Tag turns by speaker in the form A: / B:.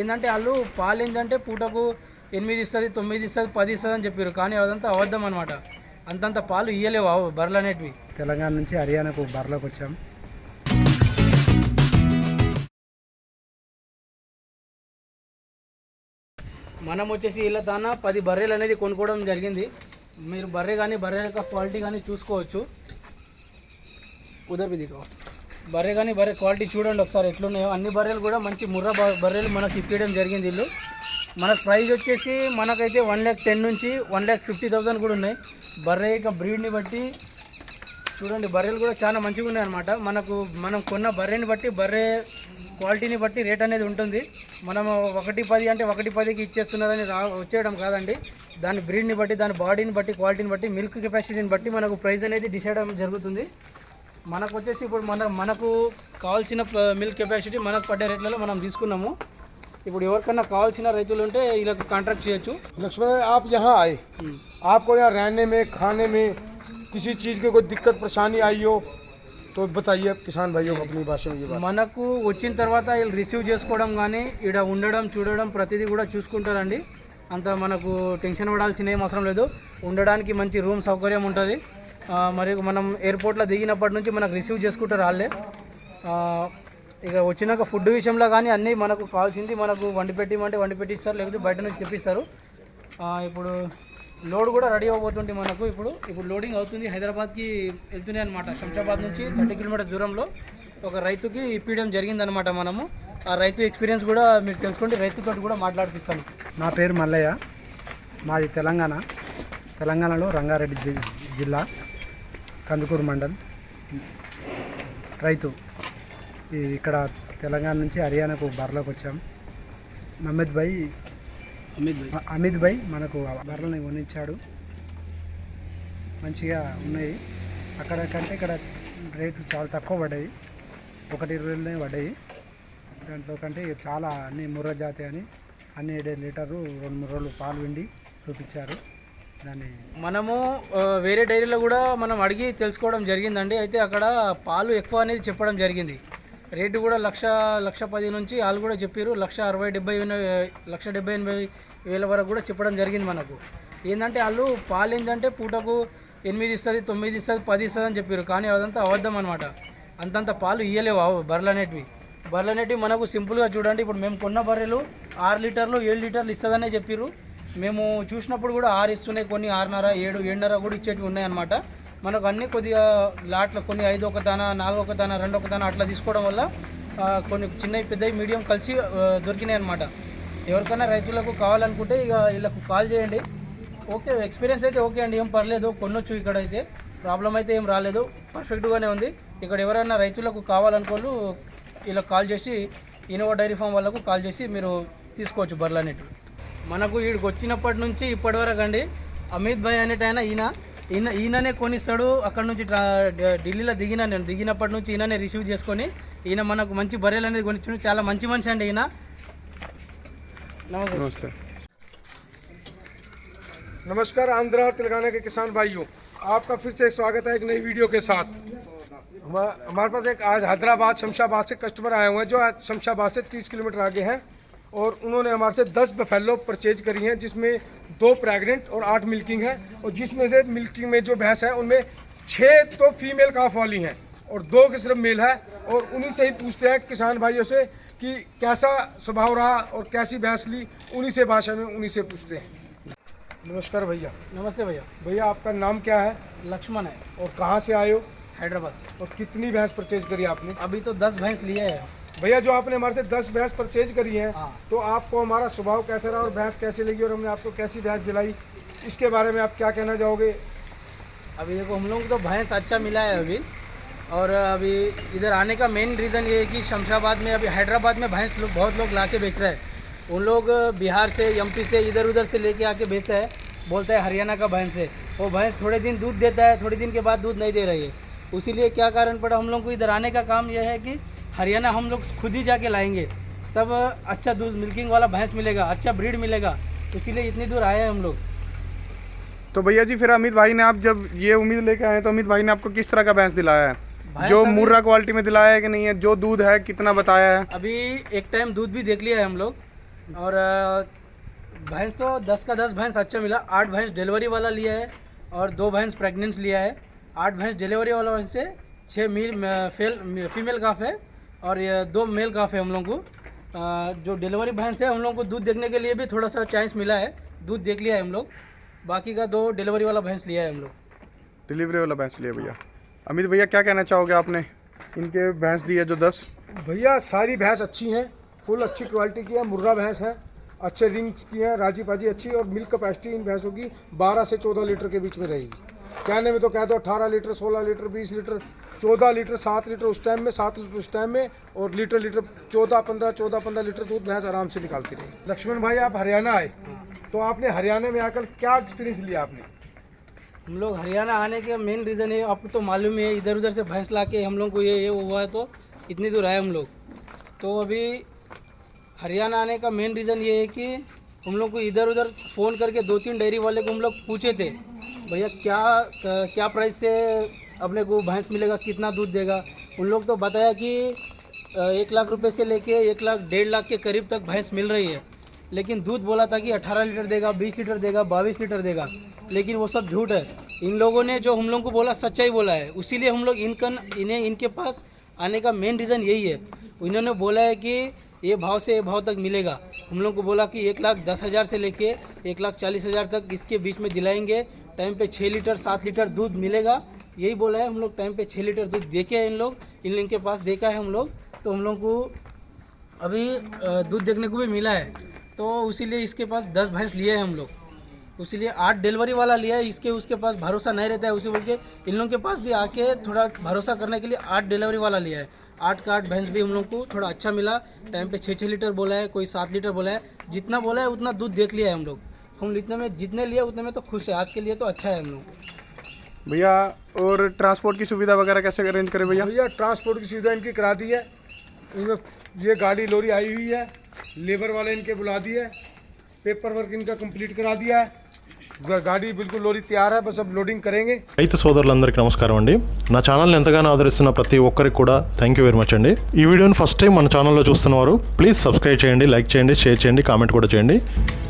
A: ఏంటంటే వాళ్ళు పాలు ఏంటంటే పూటకు ఎనిమిది ఇస్తుంది తొమ్మిది ఇస్తుంది పది ఇస్తుంది అని చెప్పారు కానీ అదంతా అవద్దం అనమాట అంతంత పాలు ఇయ్యలేవు అవు బర్రెలు అనేటివి
B: తెలంగాణ నుంచి హర్యానాకు బర్రెలకు వచ్చాం
A: మనం వచ్చేసి ఇలా తాన పది బర్రెలు అనేది కొనుక్కోవడం జరిగింది మీరు బర్రె కానీ బర్రె క్వాలిటీ కానీ చూసుకోవచ్చు కుదరదు కావచ్చు బర్రె కానీ బర్రె క్వాలిటీ చూడండి ఒకసారి ఎట్లున్నాయో అన్ని బర్రెలు కూడా మంచి ముర్ర బర్రెలు మనకి ఇప్పించడం జరిగింది ఇల్లు మన ప్రైజ్ వచ్చేసి మనకైతే వన్ ల్యాక్ టెన్ నుంచి వన్ ల్యాక్ ఫిఫ్టీ థౌసండ్ కూడా ఉన్నాయి బర్రె యొక్క బ్రీడ్ని బట్టి చూడండి బర్రెలు కూడా చాలా మంచిగా ఉన్నాయి అనమాట మనకు మనం కొన్న బర్రెని బట్టి బర్రె క్వాలిటీని బట్టి రేట్ అనేది ఉంటుంది మనం ఒకటి పది అంటే ఒకటి పదికి ఇచ్చేస్తున్నారని రా వచ్చేయడం కాదండి దాని బ్రీడ్ని బట్టి దాని బాడీని బట్టి క్వాలిటీని బట్టి మిల్క్ కెపాసిటీని బట్టి మనకు ప్రైజ్ అనేది డిసైడ్ జరుగుతుంది మనకు వచ్చేసి ఇప్పుడు మన మనకు కావాల్సిన మిల్క్ కెపాసిటీ మనకు పడ్డే రేట్లలో మనం తీసుకున్నాము ఇప్పుడు ఎవరికన్నా కావాల్సిన రైతులు ఉంటే ఇలా కాంట్రాక్ట్ చేయొచ్చు
C: లక్ష్మణ్ ఆప్ యహా ఆయ్ आपको यहाँ रहने మే खाने में किसी चीज़ की कोई दिक्कत परेशानी आई हो तो बताइए భాష
A: మనకు వచ్చిన తర్వాత వీళ్ళు రిసీవ్ చేసుకోవడం కానీ ఇక్కడ ఉండడం చూడడం ప్రతిదీ కూడా చూసుకుంటారండి అంత మనకు టెన్షన్ పడాల్సిన ఏం అవసరం లేదు ఉండడానికి మంచి రూమ్ సౌకర్యం ఉంటుంది మరియు మనం ఎయిర్పోర్ట్లో దిగినప్పటి నుంచి మనకు రిసీవ్ చేసుకుంటూ రాలే ఇక వచ్చినాక ఫుడ్ విషయంలో కానీ అన్నీ మనకు కావాల్సింది మనకు వండి పెట్టిమంటే వండి పెట్టిస్తారు లేకపోతే బయట నుంచి తెప్పిస్తారు ఇప్పుడు లోడ్ కూడా రెడీ అవ్వబోతుంది మనకు ఇప్పుడు ఇప్పుడు లోడింగ్ అవుతుంది హైదరాబాద్కి వెళ్తున్నాయి అనమాట శంషాబాద్ నుంచి థర్టీ కిలోమీటర్స్ దూరంలో ఒక రైతుకి ఇప్పియడం జరిగిందనమాట మనము ఆ రైతు ఎక్స్పీరియన్స్ కూడా మీరు తెలుసుకోండి రైతుతో కూడా మాట్లాడిపిస్తాను
B: నా పేరు మల్లయ్య మాది తెలంగాణ తెలంగాణలో రంగారెడ్డి జిల్లా కందుకూరు మండల్ రైతు ఇక్కడ తెలంగాణ నుంచి హర్యానాకు బర్రలోకి వచ్చాం అమిత్ భాయ్
A: అమిత్ భాయ్
B: అమిత్ భాయ్ మనకు బర్రలను కొనిచ్చాడు మంచిగా ఉన్నాయి అక్కడ కంటే ఇక్కడ రేట్లు చాలా తక్కువ పడ్డాయి ఒకటి ఇరవైలోనే పడ్డాయి దాంట్లో కంటే చాలా అన్ని ముర్ర జాతి అని అన్ని లీటర్లు రెండు మూడు రోజులు పాలు పిండి చూపించారు దాన్ని
A: మనము వేరే డైరీలో కూడా మనం అడిగి తెలుసుకోవడం జరిగిందండి అయితే అక్కడ పాలు ఎక్కువ అనేది చెప్పడం జరిగింది రేటు కూడా లక్ష లక్ష పది నుంచి వాళ్ళు కూడా చెప్పారు లక్ష అరవై డెబ్బై లక్ష డెబ్బై ఎనభై వేల వరకు కూడా చెప్పడం జరిగింది మనకు ఏంటంటే వాళ్ళు పాలు ఏంటంటే పూటకు ఎనిమిది ఇస్తుంది తొమ్మిది ఇస్తుంది పది ఇస్తుంది అని చెప్పారు కానీ అదంతా అవద్దం అనమాట అంతంత పాలు ఇయ్యలేవు అవు బర్రెలు అనేటివి బర్రెలు అనేటివి మనకు సింపుల్గా చూడండి ఇప్పుడు మేము కొన్న బర్రెలు ఆరు లీటర్లు ఏడు లీటర్లు ఇస్తుందనే చెప్పారు మేము చూసినప్పుడు కూడా ఆరు ఇస్తున్నాయి కొన్ని ఆరున్నర ఏడు ఏడున్నర కూడా ఇచ్చేటివి ఉన్నాయన్నమాట మనకు అన్నీ కొద్దిగా లాట్లు కొన్ని ఐదు ఒక దాన నాలుగు ఒక దాన రెండు ఒక దాన అట్లా తీసుకోవడం వల్ల కొన్ని చిన్నవి పెద్దవి మీడియం కలిసి దొరికినాయి అనమాట ఎవరికైనా రైతులకు కావాలనుకుంటే ఇక వీళ్ళకు కాల్ చేయండి ఓకే ఎక్స్పీరియన్స్ అయితే ఓకే అండి ఏం పర్లేదు కొనొచ్చు ఇక్కడ అయితే ప్రాబ్లం అయితే ఏం రాలేదు పర్ఫెక్ట్గానే ఉంది ఇక్కడ ఎవరైనా రైతులకు కావాలనుకోళ్ళు ఇలా కాల్ చేసి ఇన్నోవా డైరీ ఫామ్ వాళ్ళకు కాల్ చేసి మీరు తీసుకోవచ్చు బర్లు అనేటివి మనకు వీడు వచ్చినప్పటి నుంచి ఇప్పటివరకుండి అమిత్ భాయ్ అనేటైనా ఈన ఈననే కొనిసాడు అక్కడ నుంచి ఢిల్లీల దిగిన నేను దిగినప్పటి నుంచి ఈననే రిసీవ్ చేసుకొని ఈన మనకు మంచి బారెల్ అనేది కొనిచారు చాలా మంచి
C: మనిషిండి ఈన నమస్కారం నమస్కారం నమస్కార్ ఆంధ్ర తెలంగాణ కే కਿਸాన్ భాయో aapka fir se swagat hai ek nayi video ke sath humare paas ek aaj hydrabad shamshabad se customer aaye hue hai jo shamshabad se 30 km aage hai और उन्होंने हमारे से दस बफेलो परचेज करी हैं जिसमें दो प्रेगनेंट और आठ मिल्किंग है और जिसमें से मिल्किंग में जो भैंस है उनमें छः तो फीमेल काफ वाली हैं और दो के सिर्फ मेल है और उन्हीं से ही पूछते हैं किसान भाइयों से कि कैसा स्वभाव रहा और कैसी भैंस ली उन्हीं से भाषा में उन्हीं से पूछते हैं नमस्कार भैया
A: नमस्ते भैया
C: भैया आपका नाम क्या है
A: लक्ष्मण है
C: और कहाँ से आए हो
A: हैदराबाद से
C: और कितनी भैंस परचेज करी आपने
A: अभी तो दस भैंस लिए हैं
C: भैया जो आपने हमारे से दस भैंस परचेज करी है
A: हाँ।
C: तो आपको हमारा स्वभाव कैसा रहा और भैंस कैसी लगी और हमने आपको कैसी भैंस दिलाई इसके बारे में आप क्या कहना चाहोगे
A: अभी देखो हम लोग को तो भैंस अच्छा मिला है अभी और अभी इधर आने का मेन रीज़न ये है कि शमशाबाद में अभी हैदराबाद में भैंस लोग बहुत लोग ला के बेच रहे हैं उन लोग बिहार से एम से इधर उधर से लेके आके बेचते हैं बोलता है हरियाणा का भैंस है वो भैंस थोड़े दिन दूध देता है थोड़े दिन के बाद दूध नहीं दे रही है उसीलिए क्या कारण पड़ा हम लोग को इधर आने का काम यह है कि हरियाणा हम लोग खुद ही जाके लाएंगे तब अच्छा दूध मिल्किंग वाला भैंस मिलेगा अच्छा ब्रीड मिलेगा इसीलिए इतनी दूर आए हैं हम लोग
D: तो भैया जी फिर अमित भाई ने आप जब ये उम्मीद लेके आए तो अमित भाई ने आपको किस तरह का भैंस दिलाया है जो मुर्रा क्वालिटी में दिलाया है कि नहीं है जो दूध है कितना बताया है
A: अभी एक टाइम दूध भी देख लिया है हम लोग और भैंस तो दस का दस भैंस अच्छा मिला आठ भैंस डिलीवरी वाला लिया है और दो भैंस प्रेगनेंस लिया है आठ भैंस डिलीवरी वाला भैंस से छः मील फेल फीमेल काफ है और ये दो मेल काफ है हम लोग को जो डिलीवरी भैंस है हम लोगों को दूध देखने के लिए भी थोड़ा सा चांस मिला है दूध देख लिया है हम लोग बाकी का दो डिलीवरी वाला भैंस लिया है हम लोग
D: डिलीवरी वाला भैंस लिया भैया अमित भैया क्या कहना चाहोगे आपने इनके भैंस दी है जो दस
C: भैया सारी भैंस अच्छी हैं फुल अच्छी क्वालिटी की है मुर्रा भैंस है अच्छे रिंग्स की हैं राजी पाजी अच्छी और मिल्क कैपेसिटी इन भैंसों की 12 से 14 लीटर के बीच में रहेगी कहने में तो कह दो 18 लीटर 16 लीटर 20 लीटर चौदह लीटर सात लीटर उस टाइम में सात लीटर उस टाइम में और लीटर लीटर चौदह पंद्रह चौदह पंद्रह लीटर दूध भैंस आराम से निकालती रही लक्ष्मण भाई आप हरियाणा आए तो आपने हरियाणा में आकर क्या एक्सपीरियंस लिया आपने
A: हम लोग हरियाणा आने का मेन रीज़न ये आपको तो मालूम ही है इधर उधर से भैंस ला के हम लोग को ये ये हुआ है तो इतनी दूर आए हम लोग तो अभी हरियाणा आने का मेन रीज़न ये है कि हम लोग को इधर उधर फ़ोन करके दो तीन डेयरी वाले को हम लोग पूछे थे भैया क्या क्या प्राइस से अपने को भैंस मिलेगा कितना दूध देगा उन लोग तो बताया कि एक लाख रुपए से लेके एक लाख डेढ़ लाख के करीब तक भैंस मिल रही है लेकिन दूध बोला था कि 18 लीटर देगा 20 लीटर देगा बाईस लीटर देगा लेकिन वो सब झूठ है इन लोगों ने जो हम लोग को बोला सच्चाई बोला है उसीलिए हम लोग इनकन इन्हें इनके पास आने का मेन रीज़न यही है इन्होंने बोला है कि ये भाव से ये भाव तक मिलेगा हम लोग को बोला कि एक लाख दस हज़ार से लेके एक लाख चालीस हज़ार तक इसके बीच में दिलाएंगे टाइम पे छः लीटर सात लीटर दूध मिलेगा यही बोला है हम लोग टाइम पे छः लीटर दूध देखे हैं इन लोग इन लोग के पास देखा है हम लोग तो हम लोग को अभी दूध देखने को भी मिला है तो उसीलिए इसके पास दस भैंस लिए हैं हम लोग उसीलिए आठ डिलीवरी वाला लिया है इसके उसके पास भरोसा नहीं रहता है उसे बोल के इन लोग के पास भी आके थोड़ा भरोसा करने के लिए आठ डिलीवरी वाला लिया है आठ का आठ भैंस भी हम लोग को थोड़ा अच्छा मिला टाइम पे छः छः लीटर बोला है कोई सात लीटर बोला है जितना बोला है उतना दूध देख लिया है हम लोग हम इतने में जितने लिए उतने में तो खुश है आज के लिए तो अच्छा है हम लोग
D: भैया और ट्रांसपोर्ट की सुविधा वगैरह कैसे अरेंज करें भैया
C: भैया ट्रांसपोर्ट की सुविधा इनकी करा दी है इनमें ये गाड़ी लोरी आई हुई है लेबर वाले इनके बुला दिए पेपर वर्क इनका कंप्लीट करा दिया है గాడి బిల్కుల్ లోరీ తయార్ బస్ అబ్ లోడింగ్ కరేంగే
E: రైతు సోదరులందరికీ నమస్కారం అండి నా ఛానల్ని ఎంతగానో ఆదరిస్తున్న ప్రతి ఒక్కరికి కూడా థ్యాంక్ యూ వెరీ మచ్ అండి ఈ వీడియోని ఫస్ట్ టైం మన ఛానల్లో చూస్తున్నవారు ప్లీజ్ సబ్స్క్రైబ్ చేయండి లైక్ చేయండి షేర్ చేయండి కామెంట్ కూడా చేయండి